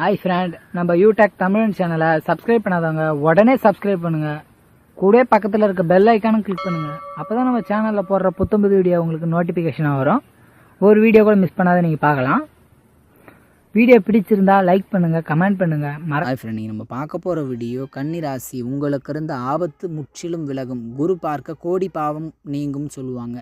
Hi friend நம்ம யூடெக் தமிழ் சேனலை subscribe பண்ணாதவங்க உடனே சப்ஸ்கிரைப் பண்ணுங்க. கூட பக்கத்தில் இருக்க பெல் ஐக்கானும் கிளிக் பண்ணுங்க. அப்பதான் நம்ம சேனலில் போடுற புத்தம்புது வீடியோ உங்களுக்கு நோட்டிஃபிகேஷனாக வரும். ஒரு வீடியோ கூட மிஸ் பண்ணாத நீங்கள் பார்க்கலாம். வீடியோ பிடிச்சிருந்தா லைக் பண்ணுங்க கமெண்ட் பண்ணுங்க. மற ஹாய் ஃப்ரெண்ட் நம்ம பார்க்க போகிற வீடியோ கன்னிராசி உங்களுக்கு இருந்த ஆபத்து முற்றிலும் விலகும். குரு பார்க்க கோடி பாவம் நீங்கும் சொல்லுவாங்க.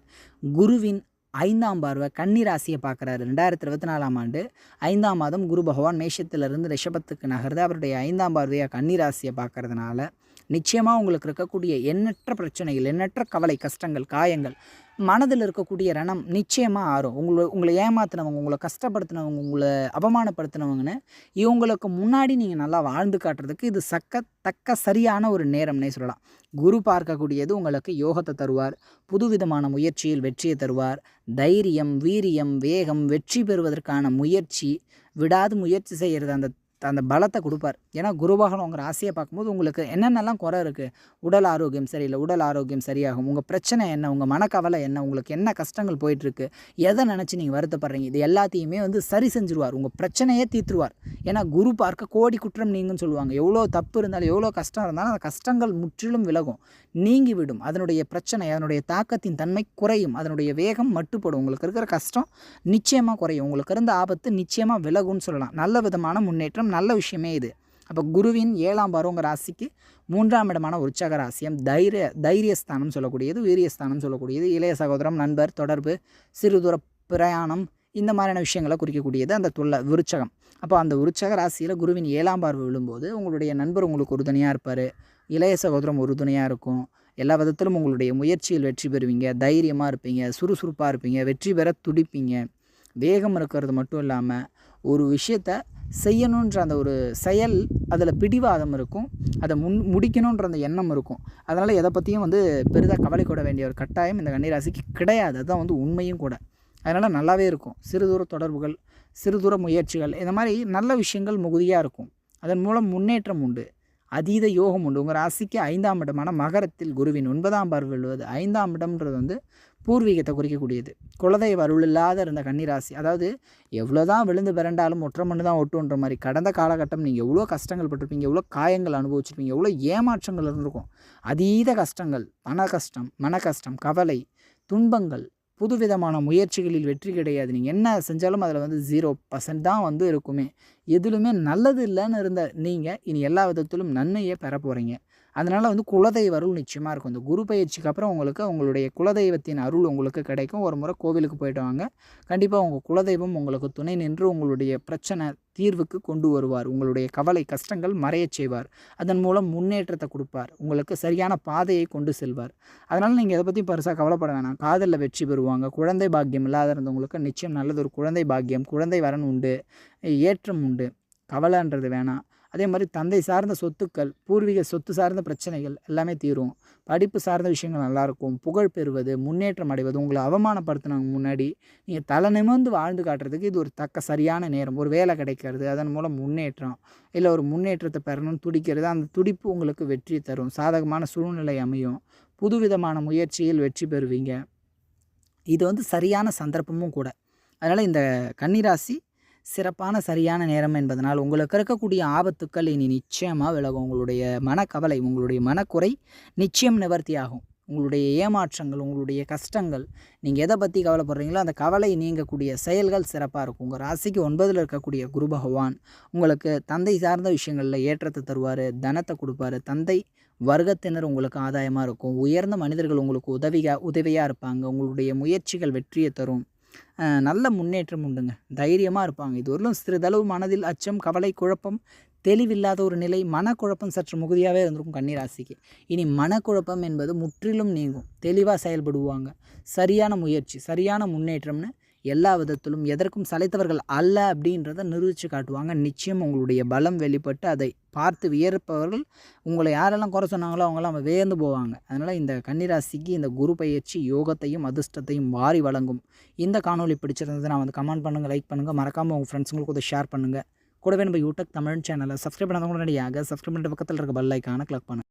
குருவின் ஐந்தாம் பார்வை கன்னிராசியை பார்க்குறாரு. ரெண்டாயிரத்தி இருபத்தி நாலாம் ஆண்டு ஐந்தாம் மாதம் குரு பகவான் மேஷத்திலிருந்து ரிஷபத்துக்கு நகர்ந்து அவருடைய ஐந்தாம் பார்வையாக கன்னிராசியை பார்க்கறதுனால நிச்சயமாக உங்களுக்கு இருக்கக்கூடிய எண்ணற்ற பிரச்சனைகள் எண்ணற்ற கவலை கஷ்டங்கள் காயங்கள் மனதில் இருக்கக்கூடிய ரணம் நிச்சயமாக ஆறும். உங்களை உங்களை ஏமாத்தினவங்க உங்களை கஷ்டப்படுத்தினவங்க உங்களை அவமானப்படுத்தினவங்கன்னு இவங்களுக்கு முன்னாடி நீங்கள் நல்லா வாழ்ந்து காட்டுறதுக்கு இது சக்க தக்க சரியான ஒரு நேரம்னே சொல்லலாம். குரு பார்க்கக்கூடியது உங்களுக்கு யோகத்தை தருவார். புதுவிதமான முயற்சியில் வெற்றியை தருவார். தைரியம் வீரியம் வேகம் வெற்றி பெறுவதற்கான முயற்சி விடாது முயற்சி செய்கிறது அந்த அந்த பலத்தை கொடுப்பார். ஏன்னா குருபகவான் உங்கள் ராசியை பார்க்கும்போது உங்களுக்கு என்னென்னலாம் குறை இருக்குது உடல் ஆரோக்கியம் சரியில்லை உடல் ஆரோக்கியம் சரியாகும். உங்கள் பிரச்சனை என்ன? உங்கள் மனக்கவலை என்ன? உங்களுக்கு என்ன கஷ்டங்கள் போயிட்டுருக்கு எதை நினச்சி நீங்கள் வருத்தப்படுறீங்க? இது எல்லாத்தையுமே வந்து சரி செஞ்சுருவார். உங்கள் பிரச்சனையே தீர்த்துருவார். ஏன்னா குரு பார்க்க கோடி குற்றம் நீங்கன்னு சொல்லுவாங்க. எவ்வளோ தப்பு இருந்தாலும் எவ்வளோ கஷ்டம் இருந்தாலும் அந்த கஷ்டங்கள் முற்றிலும் விலகும். நீங்கி விடும். அதனுடைய பிரச்சனை அதனுடைய தாக்கத்தின் தன்மை குறையும். அதனுடைய வேகம் மட்டுப்படும் உங்களுக்கு இருக்கிற கஷ்டம் நிச்சயமாக குறையும். உங்களுக்கு இருந்த ஆபத்து நிச்சயமாக விலகும்னு சொல்லலாம். நல்ல விதமான முன்னேற்றம் நல்ல விஷயமே இது. அப்போ குருவின் ஏழாம் பருவங்க ராசிக்கு மூன்றாம் இடமான உற்சாக ராசியம். தைரிய தைரியஸ்தானம் சொல்லக்கூடியது வீரியஸ்தானம் சொல்லக்கூடியது. இளைய சகோதரம் நண்பர் தொடர்பு சிறு தூர பிரயாணம் இந்த மாதிரியான விஷயங்களை குறிக்கக்கூடியது அந்த துள்ள விருச்சகம். அப்போ அந்த விருச்சக ராசியில் குருவின் ஏழாம் பார்வை விழும்போது உங்களுடைய நண்பர் உங்களுக்கு உறுதுணையாக இருப்பார். இளைய சகோதரம் உறுதுணையாக இருக்கும். எல்லா விதத்திலும் உங்களுடைய முயற்சியில் வெற்றி பெறுவீங்க. தைரியமாக இருப்பீங்க. சுறுசுறுப்பாக இருப்பீங்க. வெற்றி பெற துடிப்பீங்க. வேகம் இருக்கிறது மட்டும் இல்லாமல் ஒரு விஷயத்தை செய்யணுன்ற அந்த ஒரு செயல் அதில் பிடிவாதம் இருக்கும். அதை முன் முடிக்கணுன்ற அந்த எண்ணம் இருக்கும். அதனால் எதை பற்றியும் வந்து பெரிதாக கவலை வேண்டிய ஒரு கட்டாயம் இந்த கன்னிராசிக்கு கிடையாது. அதுதான் வந்து உண்மையும் கூட. அதனால் நல்லாவே இருக்கும். சிறு தூர தொடர்புகள் சிறு தூர முயற்சிகள் இந்த மாதிரி நல்ல விஷயங்கள் மிகுதியாக இருக்கும். அதன் மூலம் முன்னேற்றம் உண்டு. அதீத யோகம் உண்டு. உங்கள் ராசிக்கு ஐந்தாம் இடமான மகரத்தில் குருவின் ஒன்பதாம் பார்வை விழுவது ஐந்தாம் இடம்ன்றது வந்து பூர்வீகத்தை குறிக்கக்கூடியது. குலதெய்வ அருள் இல்லாத இருந்த கன்னிராசி அதாவது எவ்வளோ தான் விழுந்து பிறண்டாலும் ஒற்றை மண்ணு தான் ஒட்டுன்ற மாதிரி கடந்த காலகட்டம் நீங்கள் எவ்வளோ கஷ்டங்கள் பட்டிருப்பீங்க எவ்வளோ காயங்கள் அனுபவிச்சிருப்பீங்க எவ்வளோ ஏமாற்றங்கள் இருந்திருக்கும். அதீத கஷ்டங்கள் பண கஷ்டம் மன கஷ்டம் கவலை துன்பங்கள் புதுவிதமான முயற்சிகளில் வெற்றி கிடையாது. நீங்கள் என்ன செஞ்சாலும் அதில் வந்து ஜீரோ பர்சன்ட் தான் வந்து இருக்குமே. எதுலுமே நல்லது இல்லைன்னு இருந்த நீங்கள் இனி எல்லா விதத்திலும் நன்மையே பெற போகிறீங்க அதனால் வந்து குலதெய்வ அருள் நிச்சயமாக இருக்கும். இந்த குரு பயிற்சிக்கு அப்புறம் உங்களுக்கு உங்களுடைய குலதெய்வத்தின் அருள் உங்களுக்கு கிடைக்கும். ஒரு முறை கோவிலுக்கு போயிட்டு வாங்க. கண்டிப்பாக உங்கள் குலதெய்வம் உங்களுக்கு துணை நின்று உங்களுடைய பிரச்சனை தீர்வுக்கு கொண்டு வருவார். உங்களுடைய கவலை கஷ்டங்கள் மறையச் செய்வார். அதன் மூலம் முன்னேற்றத்தை கொடுப்பார். உங்களுக்கு சரியான பாதையை கொண்டு செல்வார். அதனால் நீங்கள் இதை பற்றி பெருசாக கவலைப்பட வேணாம். காதலில் வெற்றி பெறுவாங்க. குழந்தை பாக்கியம் இல்லாத இருந்தவங்களுக்கு நிச்சயம் நல்லது ஒரு குழந்தை பாக்கியம் குழந்தை வரன் உண்டு ஏற்றம் உண்டு. கவலைன்றது வேணாம். அதே மாதிரி தந்தை சார்ந்த சொத்துக்கள் பூர்வீக சொத்து சார்ந்த பிரச்சனைகள் எல்லாமே தீரும். படிப்பு சார்ந்த விஷயங்கள் நல்லாயிருக்கும். புகழ் பெறுவது முன்னேற்றம் அடைவது உங்களை அவமானப்படுத்தினாங்க முன்னாடி நீங்கள் தலை நிமிர்ந்து வாழ்ந்து காட்டுறதுக்கு இது ஒரு தக்க சரியான நேரம். ஒரு வேலை கிடைக்கிறது அதன் மூலம் முன்னேற்றம். இல்லை ஒரு முன்னேற்றத்தை பெறணும்னு துடிக்கிறது அந்த துடிப்பு உங்களுக்கு வெற்றி தரும். சாதகமான சூழ்நிலை அமையும். புதுவிதமான முயற்சியில் வெற்றி பெறுவீங்க. இது வந்து சரியான சந்தர்ப்பமும் கூட. அதனால் இந்த கன்னிராசி சிறப்பான சரியான நேரம் என்பதனால் உங்களுக்கு இருக்கக்கூடிய ஆபத்துக்கள் இனி நிச்சயமாக விலகும். உங்களுடைய மனக்கவலை உங்களுடைய மனக்குறை நிச்சயம் நிவர்த்தியாகும். உங்களுடைய ஏமாற்றங்கள் உங்களுடைய கஷ்டங்கள் நீங்கள் எதை பற்றி கவலைப்படுறீங்களோ அந்த கவலை நீங்கக்கூடிய செயல்கள் சிறப்பாக இருக்கும். உங்கள் ராசிக்கு ஒன்பதில் இருக்கக்கூடிய குரு பகவான் உங்களுக்கு தந்தை சார்ந்த விஷயங்களில் ஏற்றத்தை தருவார் தனத்தை கொடுப்பாரு. தந்தை வர்க்கத்தினர் உங்களுக்கு ஆதாயமாக இருக்கும். உயர்ந்த மனிதர்கள் உங்களுக்கு உதவியாக உதவியாக இருப்பாங்க. உங்களுடைய முயற்சிகள் வெற்றியை தரும். நல்ல முன்னேற்றம் உண்டுங்க. தைரியமாக இருப்பாங்க. இது சிறிதளவு மனதில் அச்சம் கவலை குழப்பம் தெளிவில்லாத ஒரு நிலை மனக்குழப்பம் சற்று முகுதியாகவே இருந்திருக்கும் கன்னிராசிக்கு. இனி மனக்குழப்பம் என்பது முற்றிலும் நீங்கும். தெளிவாக செயல்படுவாங்க. சரியான முயற்சி சரியான முன்னேற்றம்னு எல்லா விதத்திலும் எதற்கும் சளைத்தவர்கள் அல்ல அப்படின்றத நிரூபித்து காட்டுவாங்க. நிச்சயம் உங்களுடைய பலம் வெளிப்பட்டு அதை பார்த்து வியர்ப்பவர்கள் உங்களை யாரெல்லாம் குறை சொன்னாங்களோ அவங்களாம் வேர்ந்து போவாங்க. அதனால் இந்த கன்னிராசிக்கு இந்த குரு பயிற்சி யோகத்தையும் அதிர்ஷ்டத்தையும் வாரி வழங்கும். இந்த காணொலி பிடிச்சிருந்தது நான் வந்து கமெண்ட் பண்ணுங்கள் லைக் பண்ணுங்கள் மறக்காமல் உங்கள் ஃப்ரெண்ட்ஸுங்களுக்கு அதை ஷேர் பண்ணுங்கள் கூடவே நம்ம யூடியூப் தமிழ் சேனலை சப்ஸ்கிரைப் பண்ணாதவங்க உடனடியாக சப்ஸ்கிரைப் பண்ணுற பக்கத்தில் இருக்க பெல் ஐக்கான கிளிக் பண்ணுங்கள்